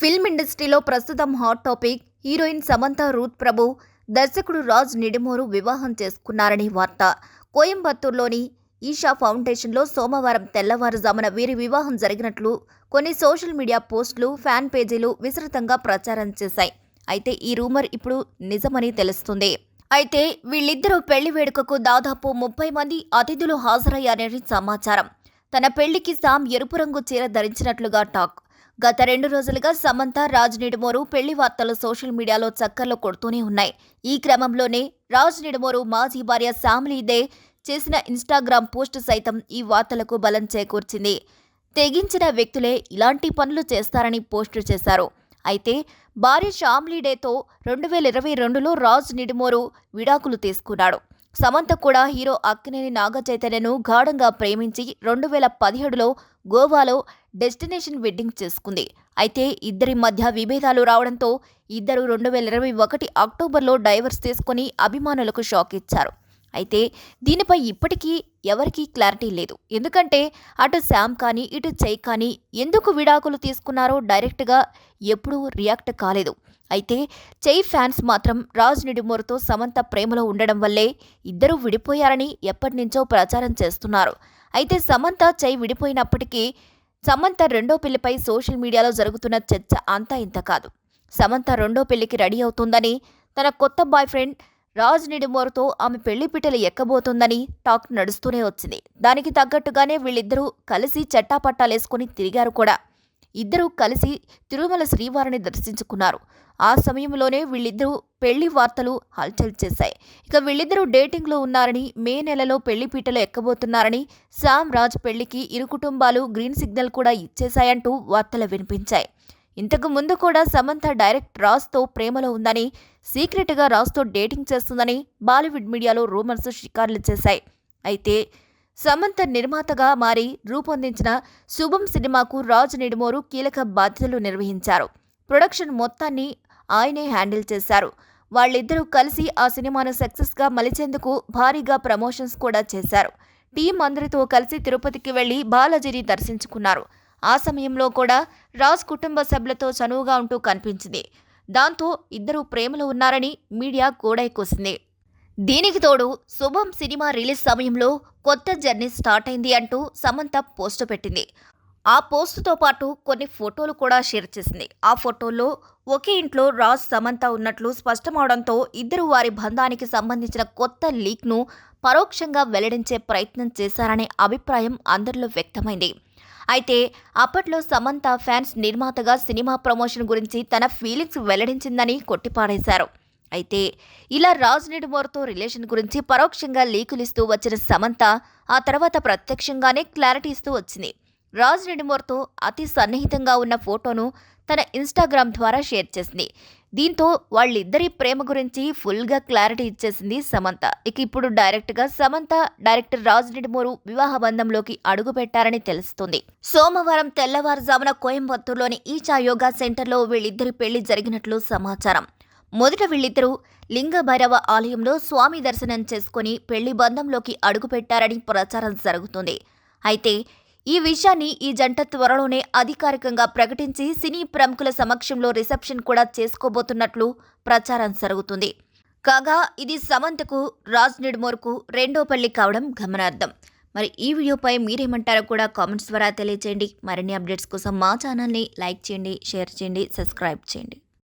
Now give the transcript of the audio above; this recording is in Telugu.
ఫిల్మ్ ఇండస్ట్రీలో ప్రస్తుతం hot topic heroine Samantha Ruth Prabhu దర్శకుడు రాజ్ నిడిమోరు వివాహం చేసుకున్నారని వార్త. కోయంబత్తూరులోని ఈషా ఫౌండేషన్లో సోమవారం తెల్లవారుజామున వీరి వివాహం జరిగినట్లు కొన్ని సోషల్ మీడియా పోస్టులు ఫ్యాన్ పేజీలు విస్తృతంగా ప్రచారం చేశాయి. అయితే ఈ రూమర్ ఇప్పుడు నిజమని తెలుస్తుంది. అయితే వీళ్ళిద్దరూ పెళ్ళి వేడుకకు దాదాపు ముప్పై మంది అతిథులు హాజరయ్యారని సమాచారం. తన పెళ్ళికి సామ్ ఎరుపు రంగు చీర ధరించినట్లుగా టాక్ గత రెండు రోజులుగా సమంత రాజ్ నిడుమోరు పెళ్ళి వార్తలు సోషల్ మీడియాలో చక్కర్లు కొడుతూనే ఉన్నాయి. ఈ క్రమంలోనే రాజ్ నిడుమోరు మాజీ భార్య శామ్లీదే చేసిన ఇన్స్టాగ్రామ్ పోస్ట్ సైతం ఈ వార్తలకు బలం చేకూర్చింది. తెగించిన వ్యక్తులే ఇలాంటి పనులు చేస్తారని పోస్టు చేశారు. అయితే భార్య షామ్లీడేతో రెండు వేల ఇరవై రెండులో రాజ్ నిడుమోరు విడాకులు తీసుకున్నాడు. సమంత కూడా హీరో అక్కినేని నాగ చైతన్యను గాఢంగా ప్రేమించి రెండు వేల పదిహేడులో గోవాలో డెస్టినేషన్ వెడ్డింగ్ చేసుకుంది. అయితే ఇద్దరి మధ్య విభేదాలు రావడంతో ఇద్దరు రెండు వేల ఇరవై ఒకటి అక్టోబర్లో డైవర్స్ తీసుకుని అభిమానులకు షాక్ ఇచ్చారు. అయితే దీనిపై ఇప్పటికీ ఎవరికీ క్లారిటీ లేదు. ఎందుకంటే అటు శామ్ కానీ ఇటు చై కానీ ఎందుకు విడాకులు తీసుకున్నారో డైరెక్ట్గా ఎప్పుడూ రియాక్ట్ కాలేదు. అయితే చై ఫ్యాన్స్ మాత్రం రాజ్ నిడుమోరుతో సమంత ప్రేమలో ఉండడం వల్లే ఇద్దరూ విడిపోయారని ఎప్పటినుంచో ప్రచారం చేస్తున్నారు. అయితే సమంత చై విడిపోయినప్పటికీ సమంత రెండో పెళ్ళిపై సోషల్ మీడియాలో జరుగుతున్న చర్చ అంతా ఇంత కాదు. సమంత రెండో పెళ్ళికి రెడీ అవుతుందని తన కొత్త బాయ్ ఫ్రెండ్ రాజ్ నిడిమోర్తో ఆమె పెళ్ళి పిట్టలు ఎక్కబోతుందని టాక్ నడుస్తూనే వచ్చింది. దానికి తగ్గట్టుగానే వీళ్ళిద్దరూ కలిసి చట్టాపట్టాలేసుకుని తిరిగారు కూడా. ఇద్దరూ కలిసి తిరుమల శ్రీవారిని దర్శించుకున్నారు. ఆ సమయంలోనే వీళ్ళిద్దరూ పెళ్ళి వార్తలు హల్చల్ చేశాయి. ఇక వీళ్ళిద్దరూ డేటింగ్లో ఉన్నారని మే నెలలో పెళ్ళి పీటలు ఎక్కబోతున్నారని శామ్ రాజ్ పెళ్ళికి ఇరు కుటుంబాలు గ్రీన్ సిగ్నల్ కూడా ఇచ్చేశాయంటూ వార్తలు వినిపించాయి. ఇంతకు ముందు కూడా సమంత డైరెక్ట్ రాజ్తో ప్రేమలో ఉందని సీక్రెట్గా రాజ్తో డేటింగ్ చేస్తుందని బాలీవుడ్ మీడియాలో రూమర్స్ షికార్లు చేశాయి. అయితే సమంత నిర్మాతగా మారి రూపొందించిన శుభం సినిమాకు రాజ్ నిడుమోరు కీలక బాధ్యతలు నిర్వహించారు. ప్రొడక్షన్ మొత్తాన్ని ఆయనే హ్యాండిల్ చేశారు. వాళ్ళిద్దరూ కలిసి ఆ సినిమాను సక్సెస్గా మలిచేందుకు భారీగా ప్రమోషన్స్ కూడా చేశారు. టీం అందరితో కలిసి తిరుపతికి వెళ్ళి బాలాజీని దర్శించుకున్నారు. ఆ సమయంలో కూడా రాజ్ కుటుంబ సభ్యులతో చనువుగా ఉంటూ కనిపించింది. దాంతో ఇద్దరు ప్రేమలో ఉన్నారని మీడియా కూసింది. దీనికి తోడు శుభం సినిమా రిలీజ్ సమయంలో కొత్త జర్నీ స్టార్ట్ అయింది అంటూ సమంత పోస్టు పెట్టింది. ఆ పోస్టుతో పాటు కొన్ని ఫోటోలు కూడా షేర్ చేసింది. ఆ ఫోటోల్లో ఒకే ఇంట్లో రాజ్ సమంత ఉన్నట్లు స్పష్టమవడంతో ఇద్దరు వారి బంధానికి సంబంధించిన కొత్త లీక్ను పరోక్షంగా వెల్లడించే ప్రయత్నం చేశారనే అభిప్రాయం అందరిలో వ్యక్తమైంది. అయితే అప్పట్లో సమంత ఫ్యాన్స్ నిర్మాతగా సినిమా ప్రమోషన్ గురించి తన ఫీలింగ్స్ వెల్లడించిందని కొట్టిపాడేశారు అయితే ఇలా రాజ్ నిడుమోర్తో రిలేషన్ గురించి పరోక్షంగా లీకులిస్తూ వచ్చిన సమంత ఆ తర్వాత ప్రత్యక్షంగానే క్లారిటీ ఇస్తూ వచ్చింది. రాజ్ నిడుమోర్తో అతి సన్నిహితంగా ఉన్న ఫోటోను తన ఇన్స్టాగ్రామ్ ద్వారా షేర్ చేసింది. దీంతో వాళ్ళిద్దరి ప్రేమ గురించి ఫుల్గా క్లారిటీ ఇచ్చేసింది సమంత. ఇక ఇప్పుడు డైరెక్ట్గా సమంత డైరెక్టర్ రాజ్ నిడిమూరు వివాహ బంధంలోకి అడుగు పెట్టారని తెలుస్తుంది. సోమవారం తెల్లవారుజామున కోయంబత్తూరులోని ఈచా యోగా సెంటర్లో వీళ్ళిద్దరి పెళ్ళి జరిగినట్లు సమాచారం. మొదట వీళ్ళిద్దరూ లింగభైరవ ఆలయంలో స్వామి దర్శనం చేసుకుని పెళ్ళి బంధంలోకి అడుగుపెట్టారని ప్రచారం జరుగుతుంది. అయితే ఈ విషయాన్ని ఈ జంట త్వరలోనే అధికారికంగా ప్రకటించి సినీ ప్రముఖుల సమక్షంలో రిసెప్షన్ కూడా చేసుకోబోతున్నట్లు ప్రచారం జరుగుతుంది. కాగా ఇది సమంతకు రాజ్ నిడ్మోర్కు రెండో పెళ్ళి కావడం గమనార్థం మరి ఈ వీడియోపై మీరేమంటారో కూడా కామెంట్స్ ద్వారా తెలియచేయండి. మరిన్ని అప్డేట్స్ కోసం మా ఛానల్ని లైక్ చేయండి షేర్ చేయండి సబ్స్క్రైబ్ చేయండి.